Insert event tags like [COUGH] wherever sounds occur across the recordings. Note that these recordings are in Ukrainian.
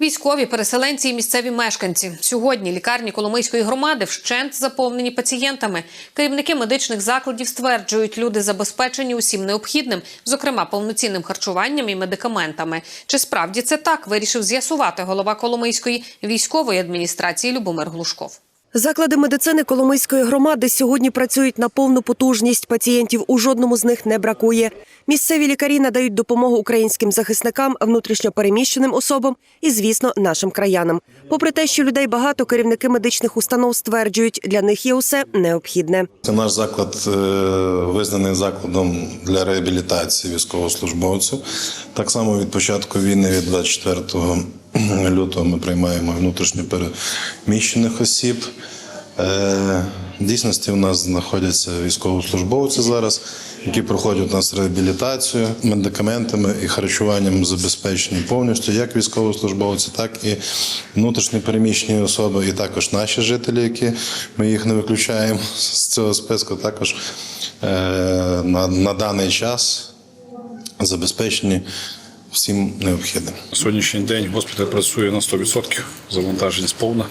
Військові, переселенці і місцеві мешканці. Сьогодні лікарні Коломийської громади вщент заповнені пацієнтами. Керівники медичних закладів стверджують, люди забезпечені усім необхідним, зокрема повноцінним харчуванням і медикаментами. Чи справді це так? Вирішив з'ясувати голова Коломийської військової адміністрації Любомир Глушков. Заклади медицини Коломийської громади сьогодні працюють на повну потужність. Пацієнтів у жодному з них не бракує. Місцеві лікарі надають допомогу українським захисникам, внутрішньопереміщеним особам і, звісно, нашим краянам. Попри те, що людей багато, керівники медичних установ стверджують, для них є усе необхідне. Це наш заклад е, визнаний закладом для реабілітації військовослужбовців. Так само від початку війни, від 24 [CLEARS THROAT] лютого, ми приймаємо внутрішньо переміщених осіб. Е, В дійсності у нас знаходяться військовослужбовці зараз, які проходять у нас реабілітацію медикаментами і харчуванням забезпечені повністю як військовослужбовці, так і внутрішньо переміщені особи, і також наші жителі, які ми їх не виключаємо з цього списку. Також е, на, на даний час забезпечені всім необхідним. Сьогоднішній день госпіталь працює на 100%, завантаженість повна.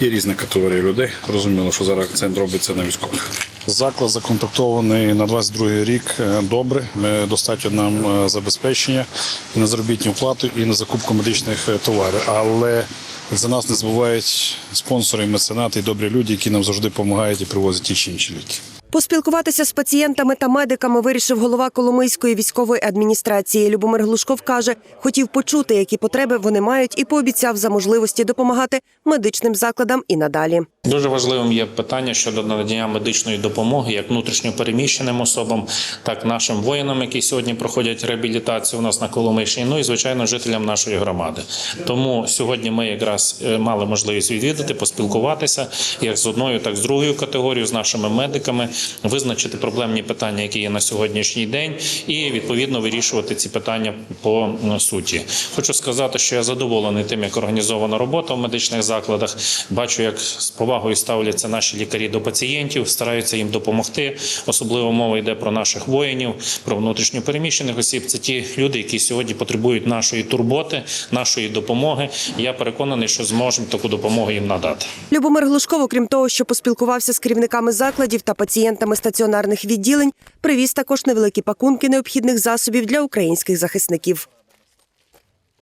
Є різні категорії людей. Розуміло, що зараз акцент робиться на військових. Заклад законтрактований на 22 рік е, добре. Достатньо нам е, забезпечення і на заробітну плату, і на закупку медичних е, товарів. Але за нас не забувають спонсори, меценати і добрі люди, які нам завжди допомагають і привозять ті чи інші ліки. Поспілкуватися з пацієнтами та медиками вирішив голова Коломийської військової адміністрації. Любомир Глушков каже, хотів почути, які потреби вони мають, і пообіцяв за можливості допомагати медичним закладам і надалі. Дуже важливим є питання щодо надання медичної допомоги як внутрішньо переміщеним особам, так і нашим воїнам, які сьогодні проходять реабілітацію у нас на Коломийщині, ну і звичайно жителям нашої громади. Тому сьогодні ми якраз е, мали можливість відвідати, поспілкуватися як з одною, так і з другою категорією, з нашими медиками, визначити проблемні питання, які є на сьогоднішній день, і відповідно вирішувати ці питання по суті. Хочу сказати, що я задоволений тим, як організована робота в медичних закладах. Бачу, як з повагою ставляться наші лікарі до пацієнтів, стараються їм допомогти. Особливо мова йде про наших воїнів, про внутрішньо переміщених осіб. Це ті люди, які сьогодні потребують нашої турботи, нашої допомоги. Я переконаний, що зможемо таку допомогу їм надати. Любомир Глушков, окрім того, що поспілкувався з керівниками закладів та пацієнтами стаціонарних відділень, привіз також невеликі пакунки необхідних засобів для українських захисників.